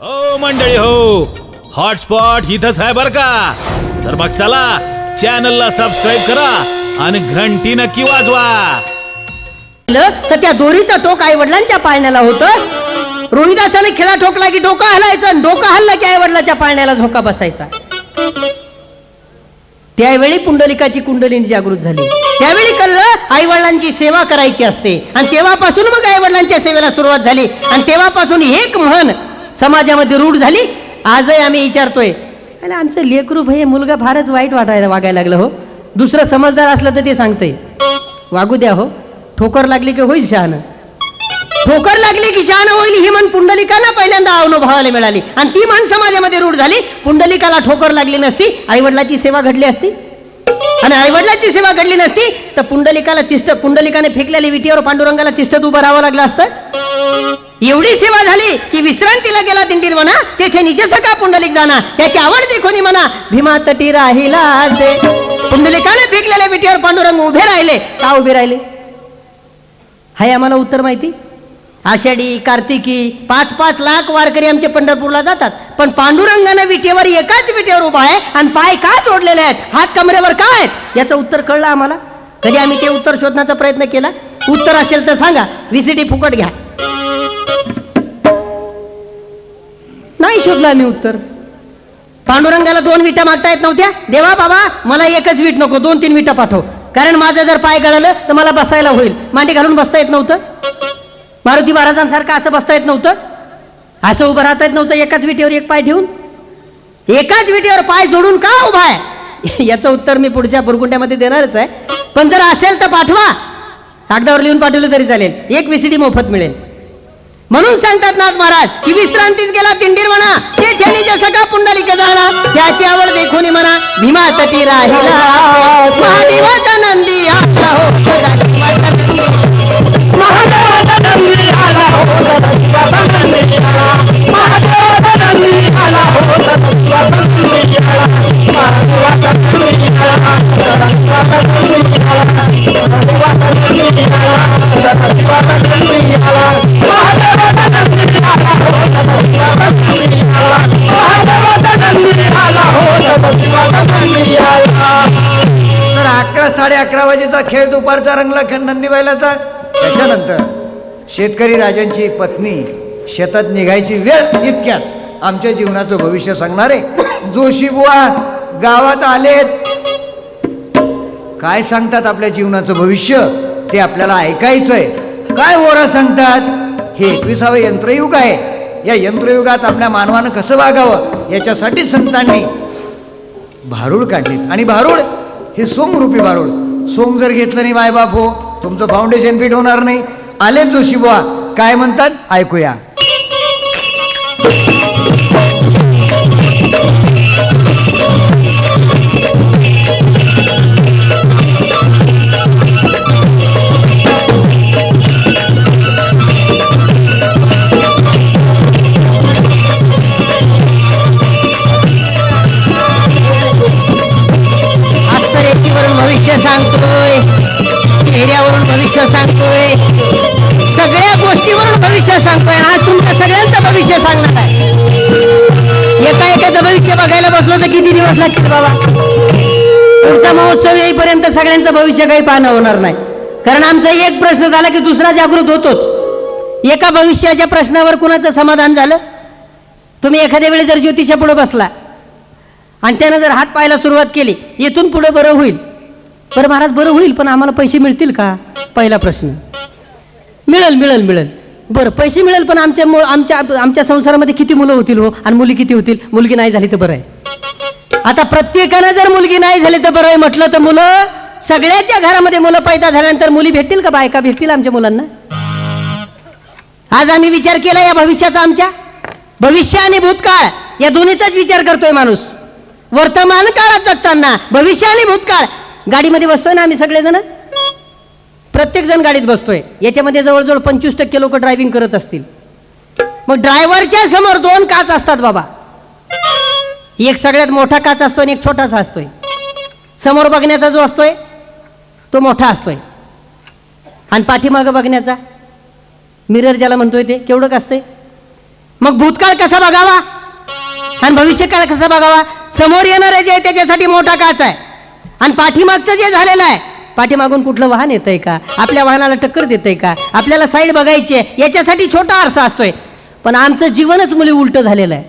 हो मंडळी हो. हॉटस्पॉट इथंच आहे बर का? तर मग चला चॅनलला सबस्क्राईब करा आणि घंटी नक्की वाजवा. केलं तर त्या दोरीचं टोक आई वडिलांच्या पाळण्याला होतं. रोहिदासाने खेळा ठोकला की डोका हलायचं आणि डोका हल्ला की आई वडिलांच्या पाळण्याला झोका बसायचा. त्यावेळी पुंडलिकाची कुंडली जागृत झाली. त्यावेळी कळलं आई वडिलांची सेवा करायची असते. आणि तेव्हापासून मग आई वडिलांच्या सेवेला सुरुवात झाली. आणि तेव्हापासून एक म्हण समाजामध्ये रूढ झाली आजही आम्ही विचारतोय. अरे आमचं लेकरू हे मुलगा फारच वाईट वाटायला वागायला लागलं हो. दुसरं समजदार असलं तर ते सांगतंय. वागू द्या हो. ठोकर लागली की होईल शहाणं. ठोकर लागली की शहाणं होईल ही म्हण पुंडलिकाला पहिल्यांदा अनुभवायला मिळाली. आणि ती म्हण समाजामध्ये रूढ झाली पुंडलिकाला ठोकर लागली नसती आईवडिलाची सेवा घडली असती. आणि आईवडिलाची सेवा घडली नसती तर पुंडलिकाला चिष्ट पुंडलिकाने फेकलेल्या विटीवर पांडुरंगाला चिष्टत उभं राहावं लागलं असतं. एवढी सेवा झाली की विश्रांतीला गेला दिंडीर म्हणा. तेथे निज सका पुंडलिक जाणार. त्याची आवड देखोनी म्हणा. भीमा तटी राहिला असे. पुंडलिकाने फेकलेल्या विटीवर पांडुरंग उभे राहिले. का उभे राहिले? हाय आम्हाला उत्तर माहिती? आषाढी कार्तिकी पाच पाच लाख वारकरी आमचे पंढरपूरला जातात. पण पांडुरंगानं विटेवर एकाच विटेवर उभा आहे आणि पाय का जोडलेले आहेत? हात कमरेवर का आहेत? याचं उत्तर कळलं आम्हाला? कधी आम्ही ते उत्तर शोधण्याचा प्रयत्न केला? उत्तर असेल तर सांगा. व्हीसीडी फुकट घ्या. नाही शोधलं आम्ही उत्तर. पांडुरंगाला दोन विटा मागता येत नव्हत्या. देवा बाबा मला एकच वीट नको दोन तीन विटा पाठव. कारण माझं जर पाय गळलं तर मला बसायला होईल. मांडी घालून बसता येत नव्हतं. मारुती महाराजांसारखं असं बसता येत नव्हतं. असं उभं राहता येत नव्हतं एकाच विटेवर एक पाय ठेवून. एकाच विटेवर पाय जोडून का उभा आहे? याचं उत्तर मी पुढच्या बुरकुंड्यामध्ये देणारच आहे. पण जर असेल तर पाठवा. कागदावर लिहून पाठवलं तरी चालेल. एक विसिडी मोफत मिळेल. म्हणून सांगतात नाथ महाराज की विश्रांतीच गेला तिंडीर म्हणा ते ठेनी जसं का पुंडलिक झाला त्याची आवड देखून म्हणा भीमा तटी राहिला महादेवाचा नंदी आला हो साडे वाजेचा खेळ दुपारचा रंगला खेळ बैलाचा त्याच्यानंतर शेतकरी राजांची पत्नी शेतात निघायची वेळ इतक्याच आमच्या जीवनाचं भविष्य सांगणारे जोशी बुवा गावात आलेत. काय सांगतात आपल्या जीवनाचं भविष्य? ते आपल्याला ऐकायचंय. काय ओरा सांगतात? हे एकविसावं यंत्रयुग आहे. या यंत्रयुगात आपल्या मानवानं कसं वागावं? याच्यासाठी संतांनी भारूड काढलीत. आणि भारूड हे सोमरूपी भारूड. सोंग जर घेतलं नाही मायबाप हो. तुमचं फाउंडेशन फिट होणार नाही. आले जोशी बुवा. काय म्हणतात? ऐकूया. चेहऱ्यावरून भविष्य सांगतोय. सगळ्या गोष्टीवरून भविष्य सांगतोय. आज तुमच्या सगळ्यांचं भविष्य सांगणार आहे. एका एकाचं भविष्य बघायला बसलो तर किती दिवस लागतील बाबा? पुढचा महोत्सव येईपर्यंत सगळ्यांचं भविष्य काही पाहणं होणार नाही. कारण आमचा एक प्रश्न झाला की दुसरा जागृत होतोच. एका भविष्याच्या प्रश्नावर कुणाचं समाधान झालं? तुम्ही एखाद्या वेळी जर ज्योतिषा पुढे बसला आणि त्यानं जर हात पाहायला सुरुवात केली येथून पुढे बरं होईल. बरं महाराज बरं होईल पण आम्हाला पैसे मिळतील का? पहिला प्रश्न. मिळेल मिळेल मिळेल. बरं पैसे मिळेल पण आमच्या मु- आमच्या आमच्या संसारामध्ये किती मुलं होतील हो? आणि मुली किती होतील? मुलगी नाही झाली तर बरं आहे. आता प्रत्येकानं जर मुलगी नाही झाली तर बरं आहे म्हटलं तर मुलं सगळ्याच्या घरामध्ये मुलं पैदा झाल्यानंतर मुली भेटतील का? बायका भेटतील आमच्या मुलांना? आज आम्ही विचार केला या भविष्याचा आमच्या. भविष्य आणि भूतकाळ या दोन्हीचाच विचार करतोय माणूस. वर्तमान काळात जगताना भविष्य आणि भूतकाळ गाडीमध्ये बसतोय ना आम्ही सगळेजण? प्रत्येक जण गाडीत बसतोय. याच्यामध्ये जवळजवळ पंचवीस टक्के लोक ड्रायव्हिंग करत असतील. मग ड्रायव्हरच्या समोर दोन काच असतात बाबा. एक सगळ्यात मोठा काच असतो आणि एक छोटासा असतोय. समोर बघण्याचा जो असतोय तो मोठा असतोय. आणि पाठीमागं बघण्याचा मिरर ज्याला म्हणतोय ते केवढं असतंय? मग भूतकाळ कसा बघावा? आणि भविष्यकाळ कसा बघावा? समोर येणारे जे आहे त्याच्यासाठी मोठा काच आहे. आणि पाठीमागचं जे झालेलं आहे पाठीमागून कुठलं वाहन येतंय का? आपल्या वाहनाला टक्कर देतंय का? आपल्याला साईड बघायची आहे याच्यासाठी छोटा आरसा असतोय. पण आमचं जीवनच मुली उलट झालेलं आहे.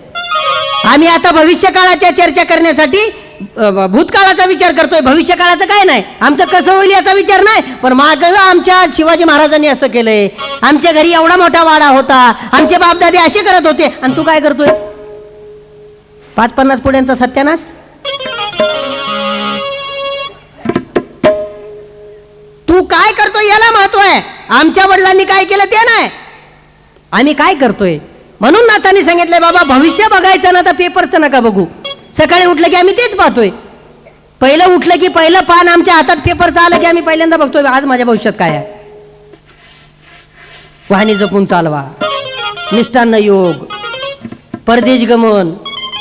आम्ही आता भविष्य काळाच्या चर्चा करण्यासाठी भूतकाळाचा विचार करतोय. भविष्य काळाचं काय नाही? आमचं कसं होईल याचा विचार नाही. पण माझं आमच्या शिवाजी महाराजांनी असं केलंय. आमच्या घरी एवढा मोठा वाडा होता. आमचे बापदादे असे करत होते. आणि तू काय करतोय? पाच पन्नास पुढ्यांचा सत्यानाश? काय करतोय याला महत्त्व आहे. आमच्या वडिलांनी काय केलं ते नाही. आम्ही काय करतोय? म्हणून नाथांनी सांगितलंय बाबा भविष्य बघायचं ना तर पेपरचं नका बघू. सकाळी उठलं की आम्ही तेच पाहतोय. पहिलं उठलं की पहिलं पान आमच्या हातात पेपरचं आलं की आम्ही पहिल्यांदा बघतोय आज माझ्या भविष्यात काय आहे? वाहनी जपून चालवा. निष्ठांना योग. परदेश गमन.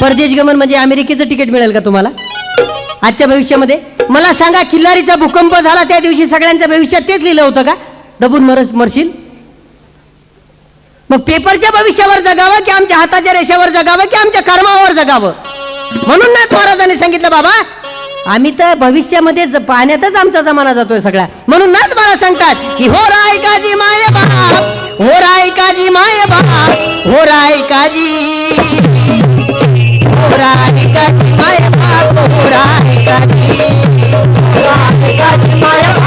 परदेश गमन म्हणजे अमेरिकेचं तिकीट मिळेल का तुम्हाला? आजच्या भविष्यामध्ये? मला सांगा किल्लारीचा भूकंप झाला त्या दिवशी सगळ्यांच्या भविष्यात तेच लिहिलं होतं का? दबून मरस मरशील? मग पेपरच्या भविष्यावर जगावं की आमच्या हाताच्या रेषावर जगावं की आमच्या कर्मावर जगावं? म्हणून नाच महाराजांनी सांगितलं बाबा आम्ही तर भविष्यामध्ये पाण्यातच आमचा जमाना जातोय सगळा. म्हणून नाच मला सांगतात की हो राय काजी माय बाप हो राय काजी माय बाप हो राय काजी हो राय काजी माय बाप हो राय काजी हो राय